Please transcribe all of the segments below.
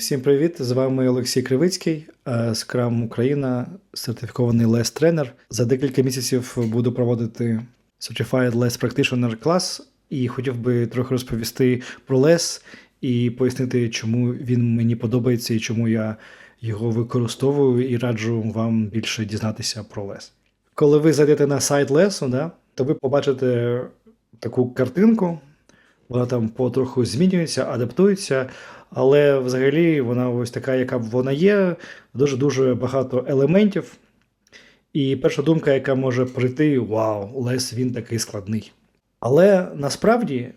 Всім привіт! З вами Олексій Кривицький, е, Scrum Україна, сертифікований LES тренер. За декілька місяців буду проводити Certified LES Practitioner клас і хотів би трохи розповісти про LES і пояснити, чому він мені подобається і чому я його використовую і раджу вам більше дізнатися про LES. Коли ви зайдете на сайт LES, да, то ви побачите таку картинку. Вона там потроху змінюється, адаптується, але взагалі вона ось така, яка вона є, дуже-дуже багато елементів. І перша думка, яка може прийти: Вау, Лес він такий складний. Але насправді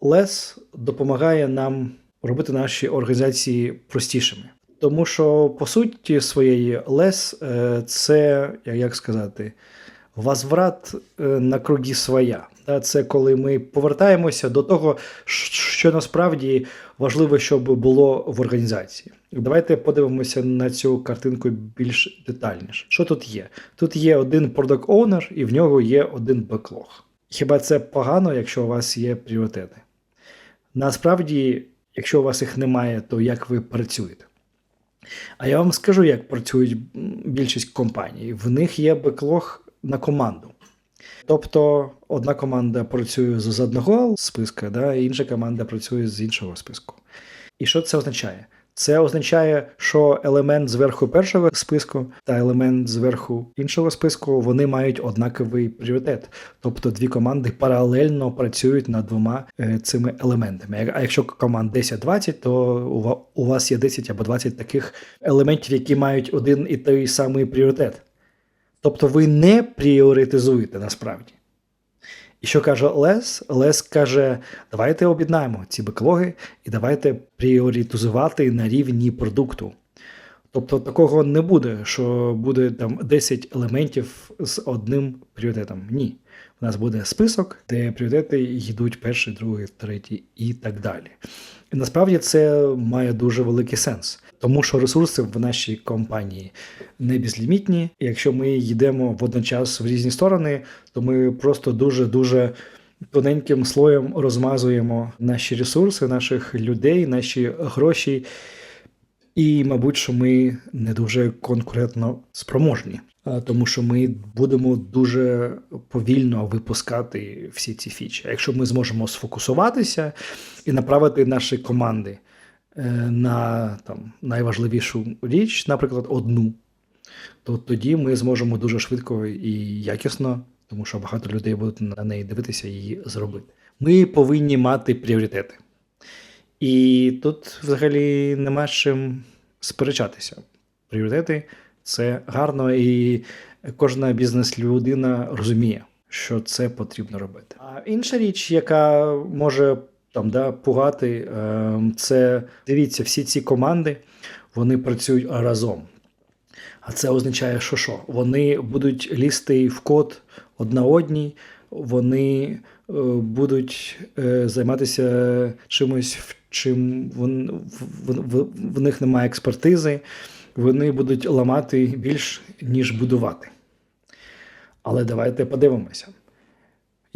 Лес допомагає нам робити наші організації простішими. Тому що, по суті, своєї Лес е, це, як сказати, возврат е, на круги своя. Це коли ми повертаємося до того, що насправді важливо, щоб було в організації. Давайте подивимося на цю картинку більш детальніше. Що тут є? Тут є один product owner і в нього є один беклог. Хіба це погано, якщо у вас є пріоритети? Насправді, якщо у вас їх немає, то як ви працюєте? А я вам скажу, як працюють більшість компаній. В них є беклог на команду. Тобто одна команда працює з одного списка, да, інша команда працює з іншого списку. І що це означає? Це означає, що елемент зверху першого списку та елемент зверху іншого списку вони мають однаковий пріоритет. Тобто дві команди паралельно працюють над двома е, цими елементами. А якщо команд 10-20, то у вас є 10 або 20 таких елементів, які мають один і той самий пріоритет. Тобто ви не пріоритизуєте насправді. І що каже Лес? Лес каже, давайте об'єднаємо ці беклоги і давайте пріоритизувати на рівні продукту. Тобто такого не буде, що буде там 10 елементів з одним пріоритетом. Ні. У нас буде список, де пріоритети йдуть перший, другий, третій і так далі. І насправді це має дуже великий сенс, тому що ресурси в нашій компанії не безлімітні. Якщо ми йдемо водночас в різні сторони, то ми просто дуже-дуже тоненьким слоєм розмазуємо наші ресурси, наших людей, наші гроші. І, мабуть, що ми не дуже конкурентно спроможні, тому що ми будемо дуже повільно випускати всі ці фічі. Якщо ми зможемо сфокусуватися і направити наші команди на там найважливішу річ, наприклад, одну, то тоді ми зможемо дуже швидко і якісно, тому що багато людей будуть на неї дивитися і її зробити. Ми повинні мати пріоритети. І тут взагалі нема чим сперечатися. Пріоритети це гарно, і кожна бізнес-людина розуміє, що це потрібно робити. А інша річ, яка може там да, пугати, це дивіться, всі ці команди вони працюють разом. А це означає, що що? Вони будуть лізти в код одна одній, вони будуть е, займатися чимось, в чим в, в, в, в них немає експертизи, вони будуть ламати більш, ніж будувати. Але давайте подивимося.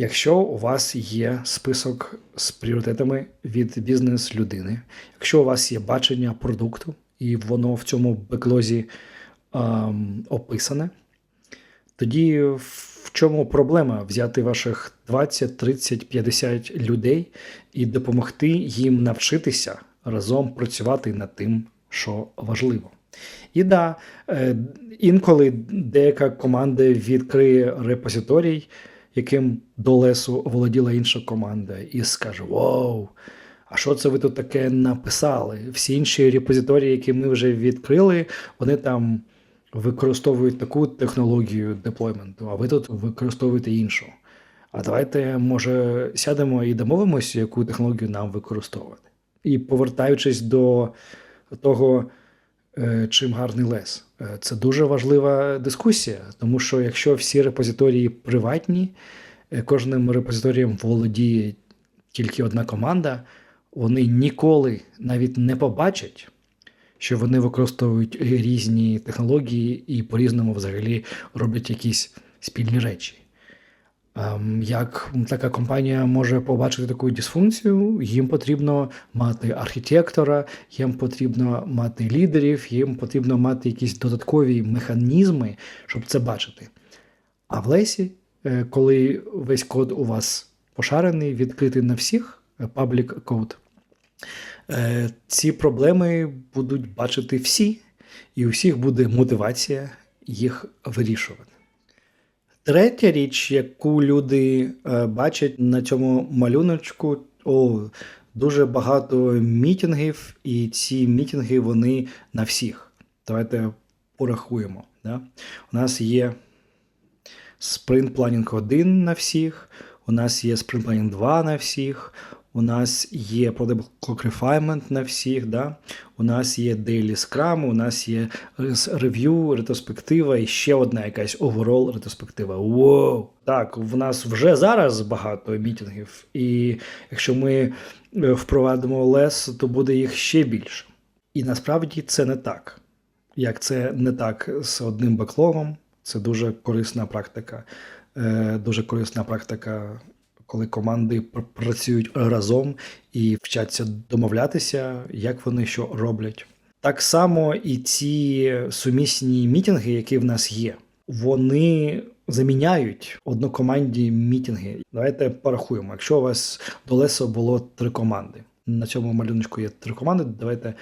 Якщо у вас є список з пріоритетами від бізнес-людини, якщо у вас є бачення продукту, і воно в цьому беклозі ем, описане, тоді в чому проблема взяти ваших 20, 30, 50 людей і допомогти їм навчитися разом працювати над тим, що важливо? І да, е, інколи деяка команда відкриє репозиторій, яким до лесу володіла інша команда, і скаже: Вау! А що це ви тут таке написали? Всі інші репозиторії, які ми вже відкрили, вони там використовують таку технологію деплойменту, а ви тут використовуєте іншу. А давайте, може, сядемо і домовимося, яку технологію нам використовувати. І повертаючись до того, е, чим гарний лес, це дуже важлива дискусія, тому що якщо всі репозиторії приватні, е, кожним репозиторієм володіє тільки одна команда, вони ніколи навіть не побачать що вони використовують різні технології і по-різному взагалі роблять якісь спільні речі. Ем, Як така компанія може побачити таку дисфункцію? Їм потрібно мати архітектора, їм потрібно мати лідерів, їм потрібно мати якісь додаткові механізми, щоб це бачити. А в Лесі, е, коли весь код у вас пошарений, відкритий на всіх, е, public code, е, ці проблеми будуть бачити всі, і у всіх буде мотивація їх вирішувати. Третя річ, яку люди е, бачать на цьому малюночку, о, дуже багато мітінгів, і ці мітинги вони на всіх. Давайте порахуємо. Да? У нас є спринт планінг 1 на всіх, у нас є спринт планінг 2 на всіх, у нас є Product Refinement на всіх, да? у нас є Daily Scrum, у нас є рев'ю, ретроспектива і ще одна якась overall ретроспектива. Воу! Так, в нас вже зараз багато мітингів, і якщо ми е, впровадимо лес, то буде їх ще більше. І насправді це не так. Як це не так з одним беклогом, це дуже корисна практика. Е, Дуже корисна практика коли команди працюють разом і вчаться домовлятися, як вони що роблять. Так само і ці сумісні мітинги, які в нас є, вони заміняють однокомандні мітинги. Давайте порахуємо. Якщо у вас до Лесо було три команди, на цьому малюночку є три команди. Давайте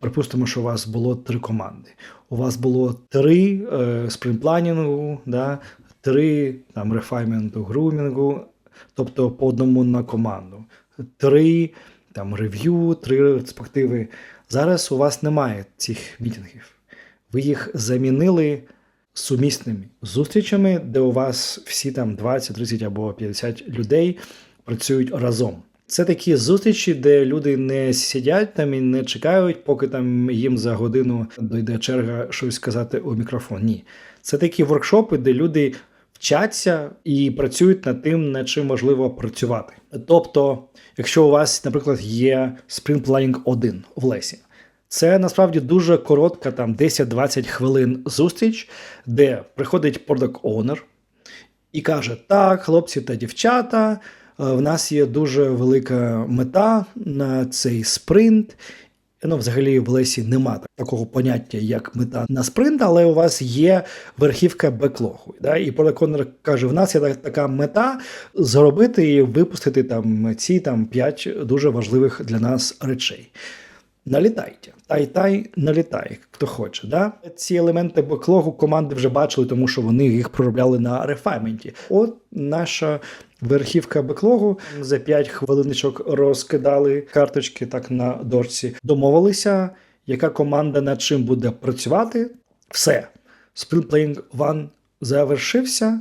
припустимо, що у вас було три команди. У вас було три е, спринтпланінгу, да, три там рефайменту, грумінгу, тобто по одному на команду. Три там рев'ю, три ретроспективи. Зараз у вас немає цих мітингів. Ви їх замінили сумісними зустрічами, де у вас всі там 20, 30 або 50 людей працюють разом. Це такі зустрічі, де люди не сидять там і не чекають, поки там їм за годину дойде черга щось сказати у мікрофон. Ні. Це такі воркшопи, де люди вчаться і працюють над тим, над чим можливо працювати. Тобто, якщо у вас, наприклад, є Sprint Planning 1 в Лесі, це насправді дуже коротка, там 10-20 хвилин зустріч, де приходить product owner і каже: Так, хлопці та дівчата, е, в нас є дуже велика мета на цей спринт. Ну, взагалі, в Лесі нема такого поняття, як мета на спринт, але у вас є верхівка беклогу. Да? І Продаконер каже: в нас є така мета зробити і випустити там ці там 5 дуже важливих для нас речей. Налітайте. Тай-тай, налітай, хто хоче. Да? Ці елементи беклогу команди вже бачили, тому що вони їх проробляли на рефайменті. От наша верхівка беклогу за 5 хвилиночок розкидали карточки так на дошці. Домовилися, яка команда над чим буде працювати. Все. Sprint Planning 1 завершився.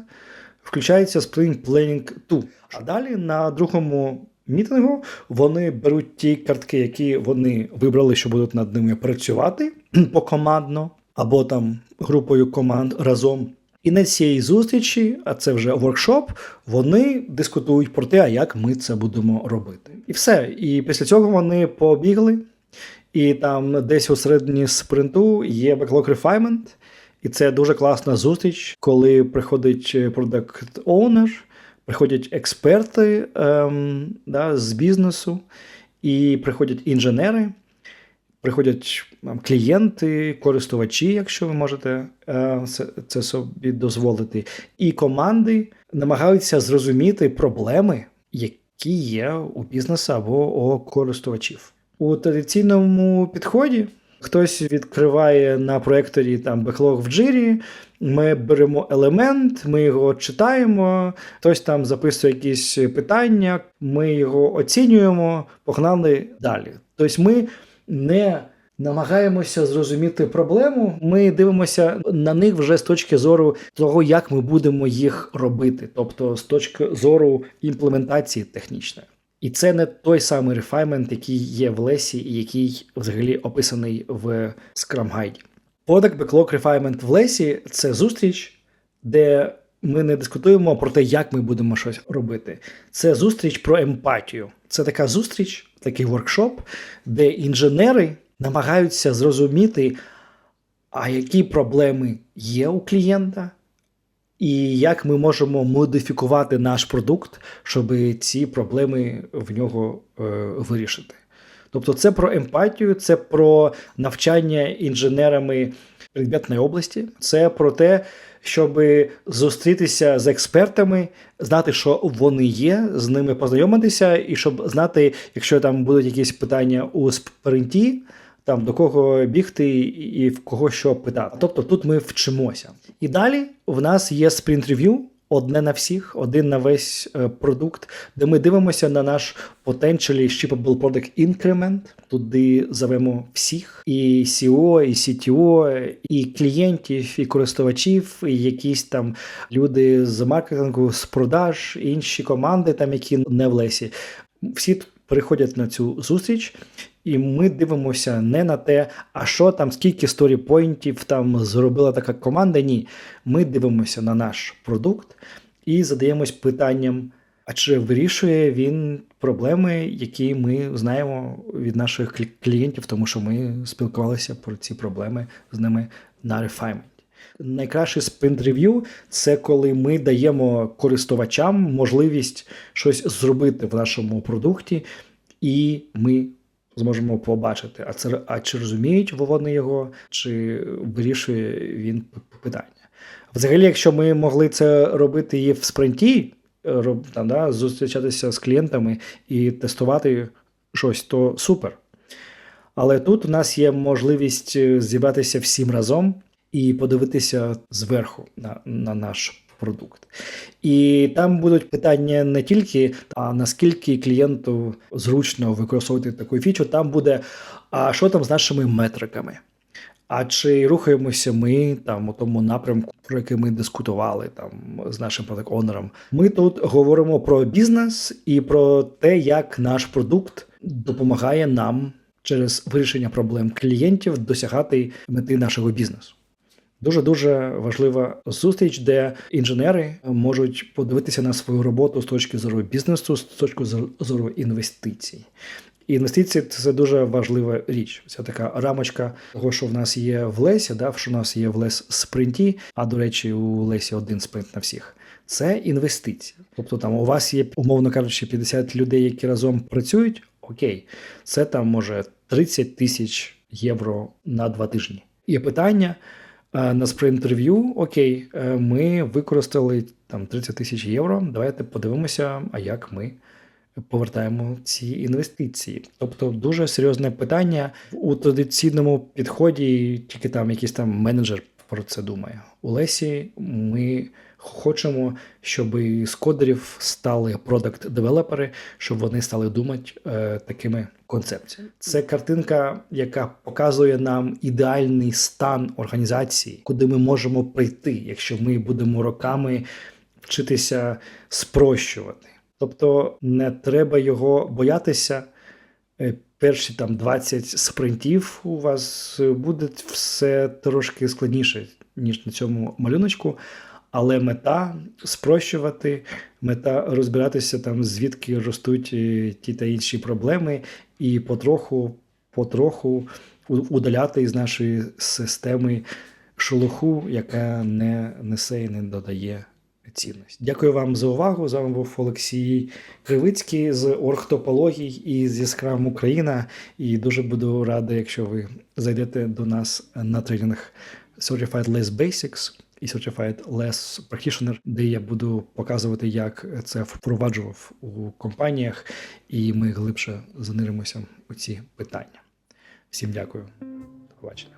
Включається Sprint Planning 2. А далі на другому мітингу вони беруть ті картки, які вони вибрали, що будуть над ними працювати покомандно, або там групою команд разом. На цій зустрічі, а це вже воркшоп, вони дискутують про те, як ми це будемо робити. І все. І після цього вони побігли, і там десь у середині спринту є backlog refinement, і це дуже класна зустріч, коли приходить product owner, приходять експерти ем, да, з бізнесу, і приходять інженери, приходять там, клієнти, користувачі, якщо ви можете е, це собі дозволити, і команди намагаються зрозуміти проблеми, які є у бізнесу або у користувачів. У традиційному підході хтось відкриває на проекторі там беклог в джирі. Ми беремо елемент, ми його читаємо, хтось там записує якісь питання, ми його оцінюємо, погнали далі. Тобто ми не намагаємося зрозуміти проблему, ми дивимося на них вже з точки зору того, як ми будемо їх робити, тобто з точки зору імплементації технічної. І це не той самий рефаймент, який є в Лесі, і який взагалі описаний в Scrum Guide. Product Backlog Refinement в Лесі це зустріч, де ми не дискутуємо про те, як ми будемо щось робити. Це зустріч про емпатію. Це така зустріч, такий воркшоп, де інженери намагаються зрозуміти, а які проблеми є у клієнта, і як ми можемо модифікувати наш продукт, щоб ці проблеми в нього е, вирішити. Тобто, це про емпатію, це про навчання інженерами предметної області, це про те, щоб зустрітися з експертами, знати, що вони є, з ними познайомитися, і щоб знати, якщо там будуть якісь питання у спринті, там до кого бігти і в кого що питати. Тобто тут ми вчимося. І далі в нас є спринт-рев'ю, одне на всіх, один на весь е, продукт, де ми дивимося на наш potentially shippable product increment. Туди зовемо всіх: і SEO, і CTO, і клієнтів, і користувачів, і якісь там люди з маркетингу, з продаж, інші команди, там які не в лесі. Всі тут приходять на цю зустріч. І ми дивимося не на те, а що там, скільки сторіпойнтів там зробила така команда. Ні, ми дивимося на наш продукт і задаємось питанням: а чи вирішує він проблеми, які ми знаємо від наших клієнтів, тому що ми спілкувалися про ці проблеми з ними на рефайменті. Найкращий спринт рев'ю це коли ми даємо користувачам можливість щось зробити в нашому продукті, і ми зможемо побачити, а це а чи розуміють вони його, чи вирішує він питання. Взагалі, якщо ми могли це робити і в спринті, там, да, зустрічатися з клієнтами і тестувати щось, то супер. Але тут у нас є можливість зібратися всім разом і подивитися зверху на, на наш продукт. І там будуть питання не тільки, а наскільки клієнту зручно використовувати таку фічу, там буде, а що там з нашими метриками? А чи рухаємося ми там у тому напрямку, про який ми дискутували там з нашим продакт-онером? Ми тут говоримо про бізнес і про те, як наш продукт допомагає нам через вирішення проблем клієнтів досягати мети нашого бізнесу. Дуже дуже важлива зустріч, де інженери можуть подивитися на свою роботу з точки зору бізнесу, з точки зору інвестицій. І інвестиції це дуже важлива річ. Це така рамочка того, що в нас є в Лесі, да, що в нас є в Лес спринті. А до речі, у Лесі один спринт на всіх. Це інвестиції. Тобто там у вас є, умовно кажучи, 50 людей, які разом працюють. Окей, це там може 30 тисяч євро на два тижні. Є питання. Е, на спринт-рев'ю, окей, е, ми використали там 30 тисяч євро. Давайте подивимося, а як ми повертаємо ці інвестиції. Тобто дуже серйозне питання у традиційному підході, тільки там якийсь там менеджер про це думає. У Лесі ми хочемо, щоб з кодерів стали продакт-девелопери, щоб вони стали думати е, такими концепціями. Це картинка, яка показує нам ідеальний стан організації, куди ми можемо прийти, якщо ми будемо роками вчитися спрощувати. Тобто не треба його боятися. Е, перші там 20 спринтів у вас буде все трошки складніше, ніж на цьому малюночку. Але мета спрощувати, мета розбиратися там, звідки ростуть е, ті та інші проблеми, і потроху, потроху удаляти із нашої системи шелуху, яка не несе і не додає цінності. Дякую вам за увагу. З вами був Олексій Кривицький з оргтопологій і зі Scrum Україна. І дуже буду радий, якщо ви зайдете до нас на тренінг Certified Less Basics і Certified Less Practitioner, де я буду показувати, як це впроваджував у компаніях, і ми глибше заниримося у ці питання. Всім дякую. До побачення.